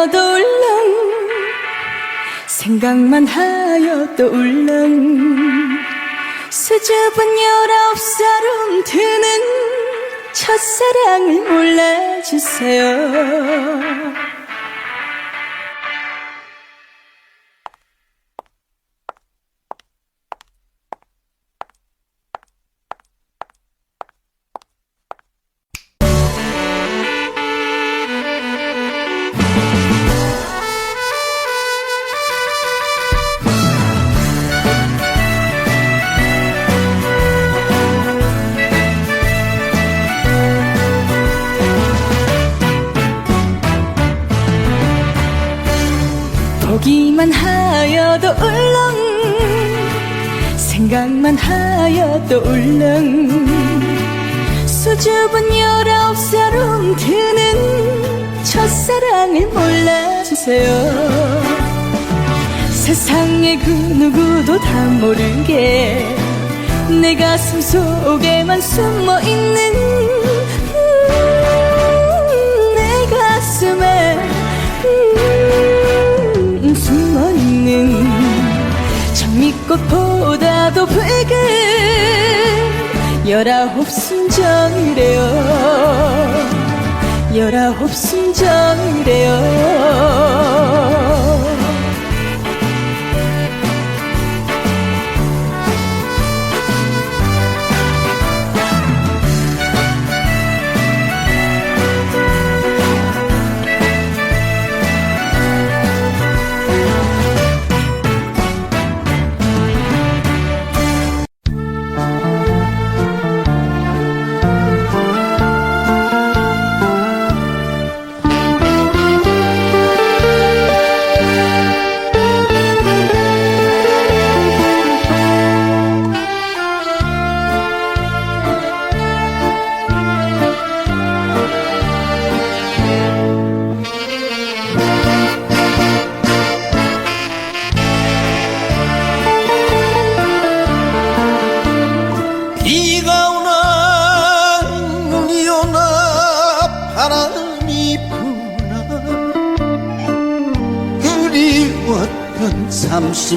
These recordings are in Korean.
하여도 울렁 생각만 하여도 울렁 수줍은 열아홉 살 움트는 첫사랑을 몰라주세요 만 하여도 울렁 수줍은 열아홉 살 움트는 첫사랑을 몰라주세요. 세상의 그 누구도 다 모르게 내 가슴 속에만 숨어있는 꽃보다도 붉은 열아홉 순정이래요. 열아홉 순정이래요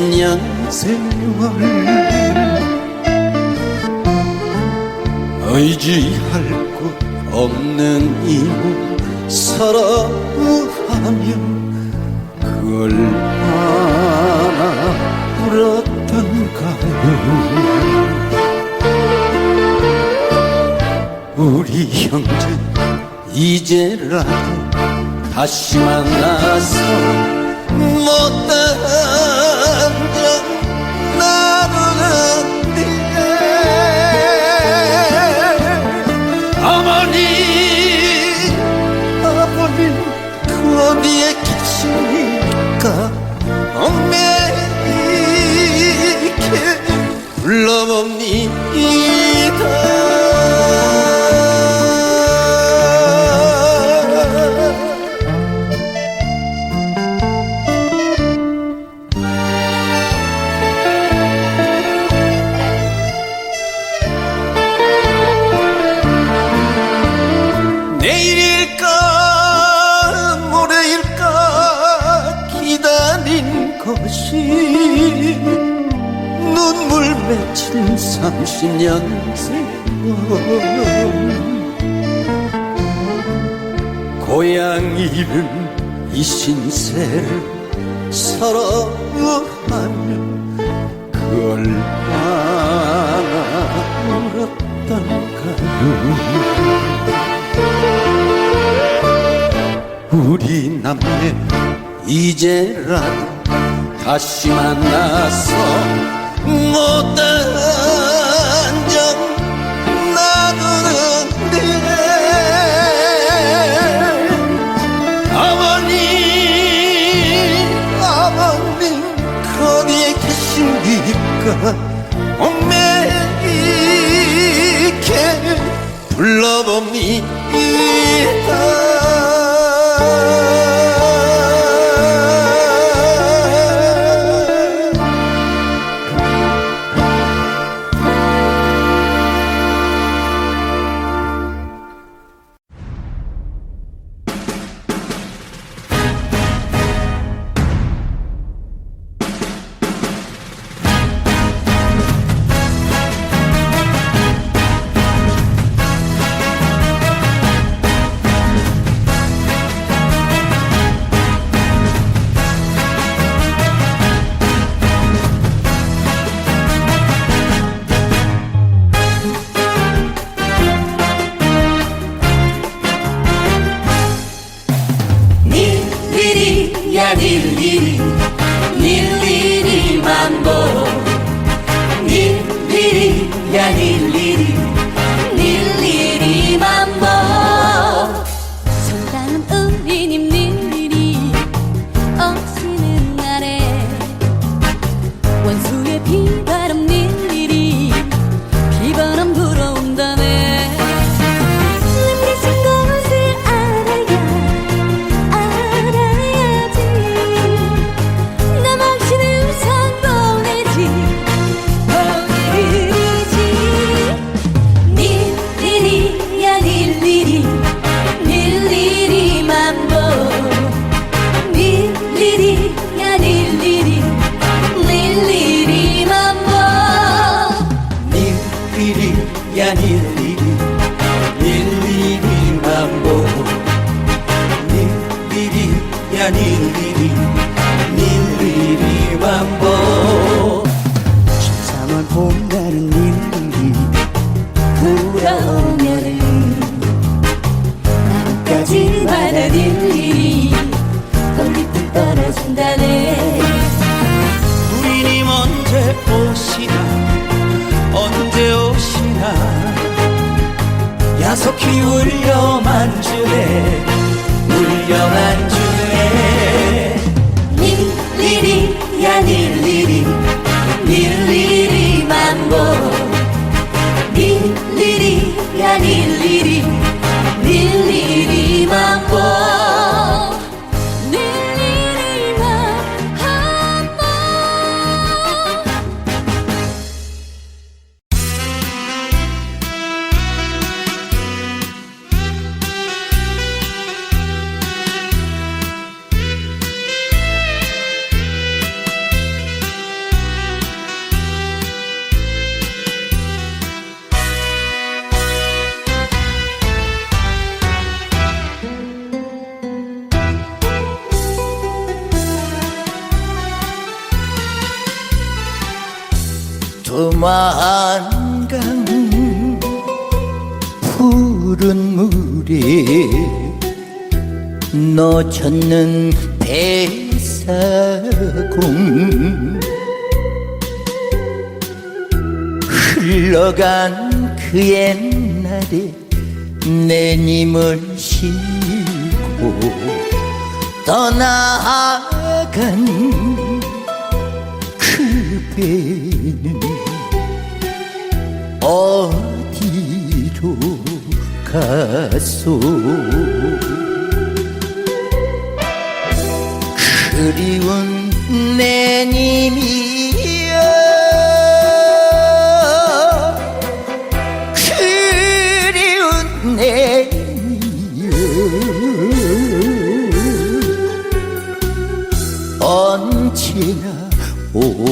30년 세월. 의지할 곳 없는 이몸 서러워하며 그 얼마나 울었던가요 우리 형제 이제라도 다시 만나서 맺힌 30년 세월 고향 잃은 이 신세를 서러워하며 그 얼마나 울었던가요 우리 남매 이제라도 다시 만나서 못한 적 나누는데 어머니 아버님 거기에 계십니까 옥매이게 불러봅니다 야 닐리리 닐리리 야 야속히 울려만 주네. 울려만 주네. 닐리리 야 닐리리 닐리리 만보. 닐리리 야 닐리리 배사공 흘러간 그 옛날에 내 님을 싣고 떠나간 그 배는 어디로 가소 그리운 내 님이여. 그리운 내 님이여. 언제나 오려나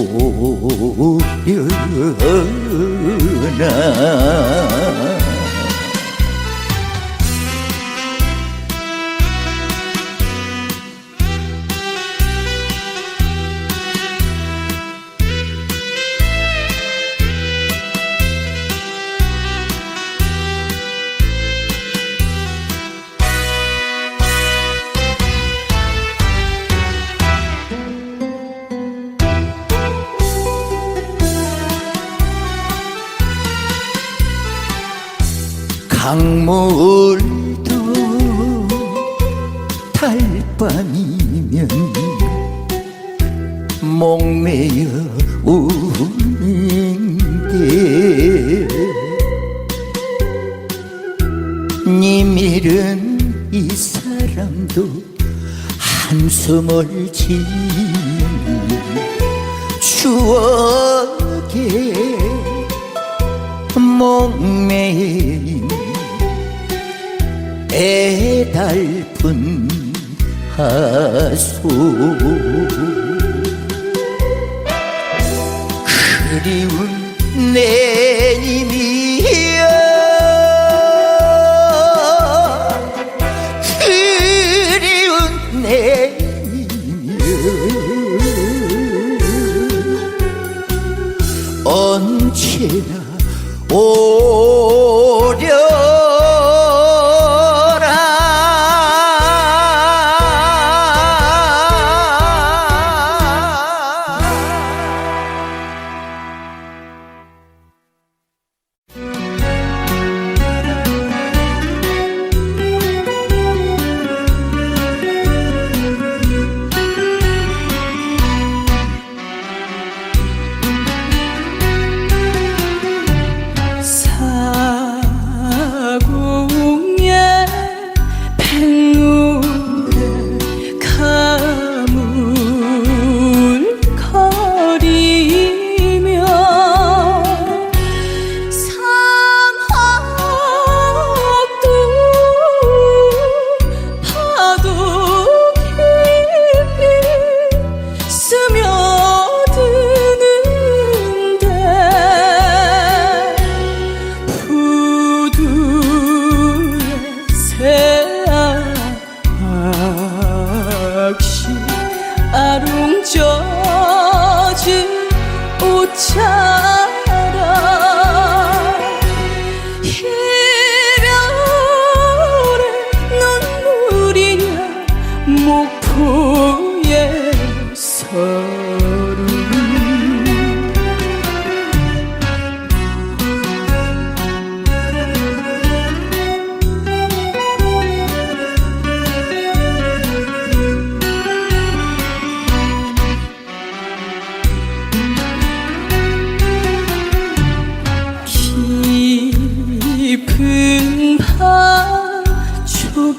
니밀은 이 사람도 한숨을 지니 추억에 목매인 애달픈 하소. 그리운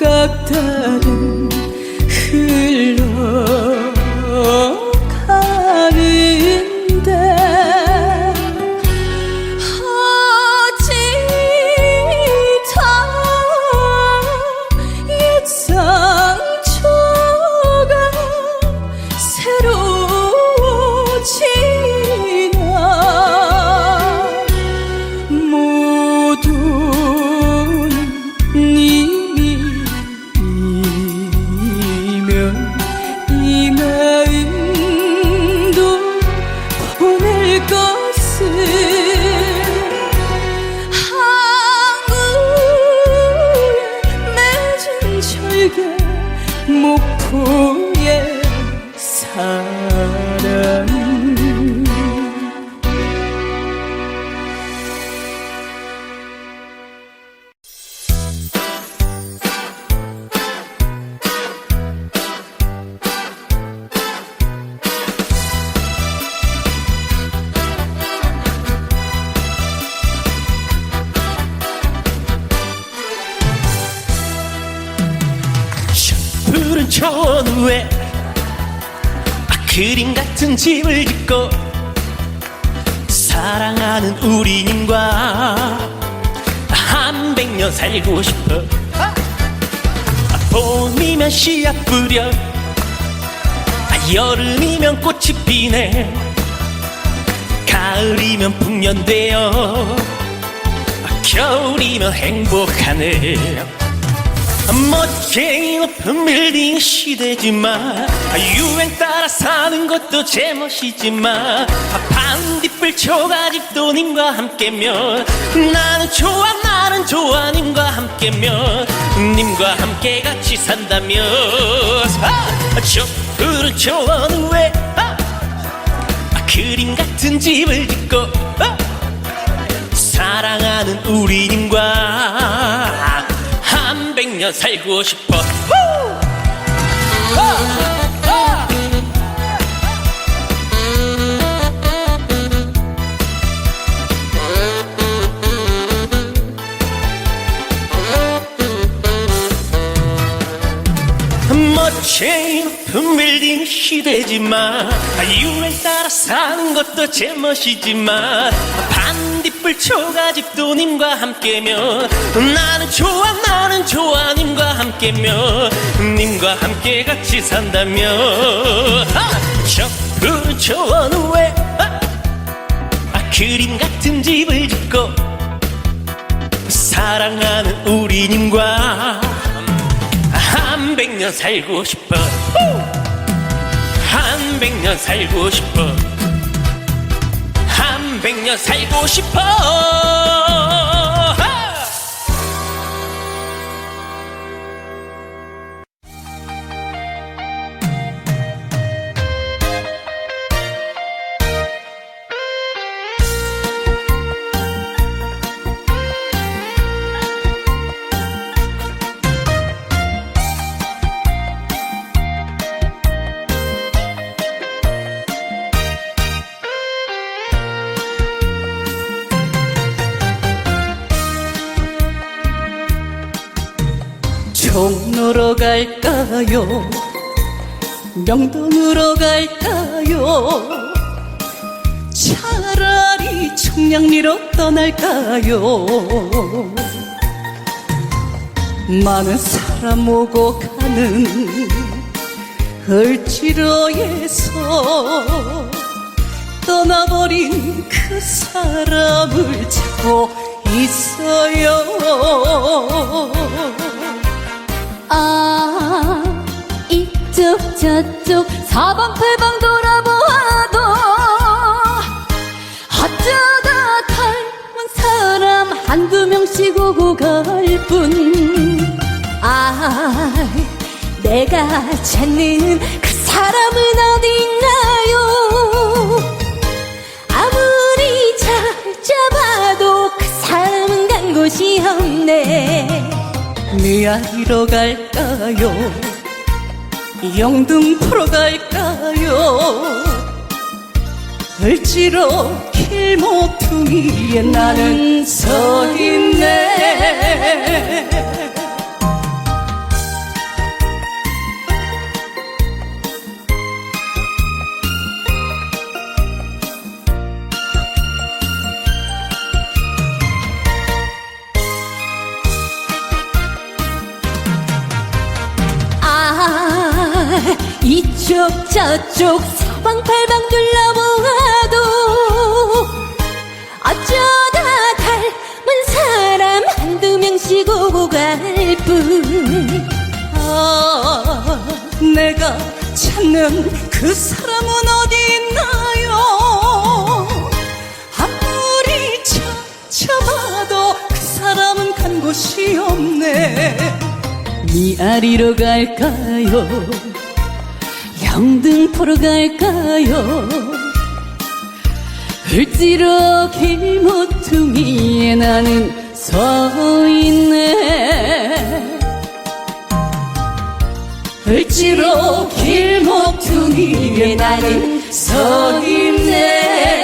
các thế 목포의 사랑 집을 짓고 사랑하는 우리님과 한 백년 살고 싶어. 아, 봄이면 씨앗 뿌려. 아, 여름이면 꽃이 피네. 가을이면 풍년되어. 아, 겨울이면 행복하네 멋쟁이 높은 빌딩 시대지만 아, 유행 따라 사는 것도 제멋이지만 아, 반딧불 초가 집도 님과 함께면 나는 좋아 나는 좋아 님과 함께면 님과 함께 같이 산다면. 아, 저 푸른 초원 위에 아, 아, 그림 같은 집을 짓고 아, 사랑하는 우리님과 한 백년 살고 싶어 후! 아! 아! 멋쟁이 높은 빌딩 시대지만 아, 유행 따라 사는 것도 제멋이지만 반딧불 초가집도 님과 함께면 나는 좋아 나는 좋아 님과 함께면 님과 함께 같이 산다면 아, 저 푸른 초원 위에 아, 아, 그림 같은 집을 짓고 사랑하는 우리 님과 한 백년 살고 싶어. 한 백년 살고 싶어. 한 백년 살고 싶어 갈까요? 명동으로 갈까요? 차라리 청량리로 떠날까요? 많은 사람 오고 가는 을지로에서 떠나버린 그 사람을 찾고 있어요. 아 이쪽 저쪽 사방팔방 돌아보아도 어쩌다 닮은 사람 한두 명씩 오고 갈 뿐. 아 내가 찾는 그 사람은 어딨나요? 아무리 잘 잡아도 그 사람은 간 곳이 없네. 미아리로 갈까요? 영등포로 갈까요? 을지로 길모퉁이에 나는 서 있네 이쪽 저쪽 사방팔방 둘러보아도 어쩌다 닮은 사람 한두 명씩 오고 갈뿐. 아 내가 찾는 그 사람은 어디 있나요? 아무리 찾아봐도 그 사람은 간 곳이 없네. 미아리로 갈까요 영등포로 갈까요? 을지로 길모퉁이에 나는 서 있네. 을지로 길모퉁이에 나는 서 있네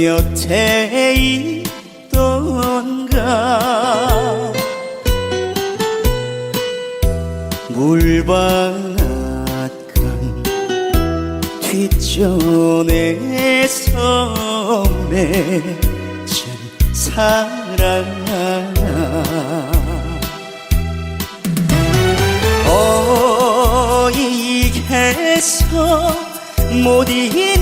몇해 있던가. 물방앗간 뒷전에서 맺은 사랑 어이해서 못 있느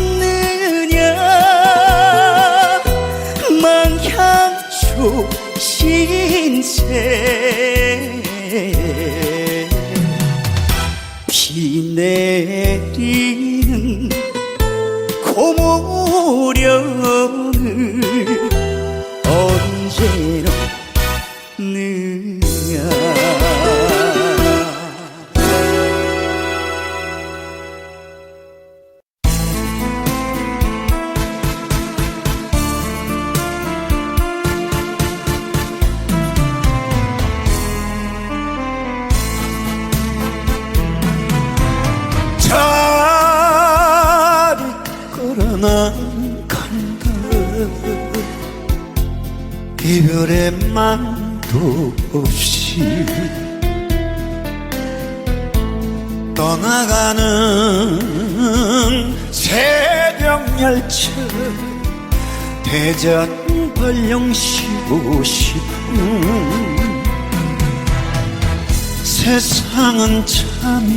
비 내리는 고모령을 언제나 느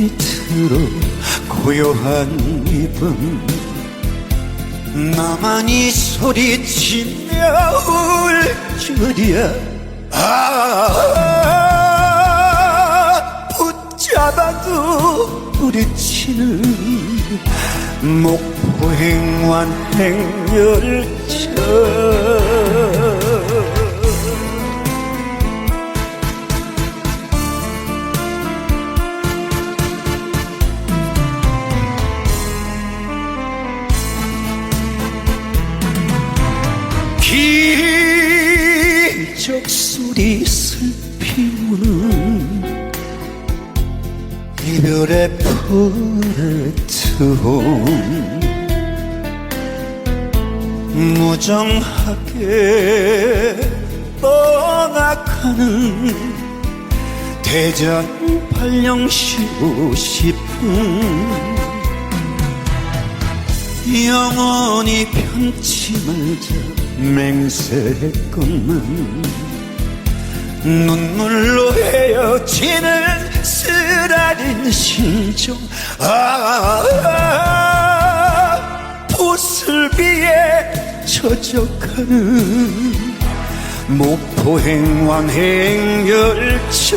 들어 고요한 이밤 나만이 소리치며 울 줄이야. 아 붙잡아도 부딪히는 목포행완 행열차 플랫폼 무정하게 떠나가는 대전 발령 쉬고 싶은 영원히 편치 말자 맹세했건만 눈물로 헤어지는 쓰라린 심정 아, 아 보슬비에 젖어가는 목포행완 행열차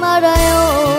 말아요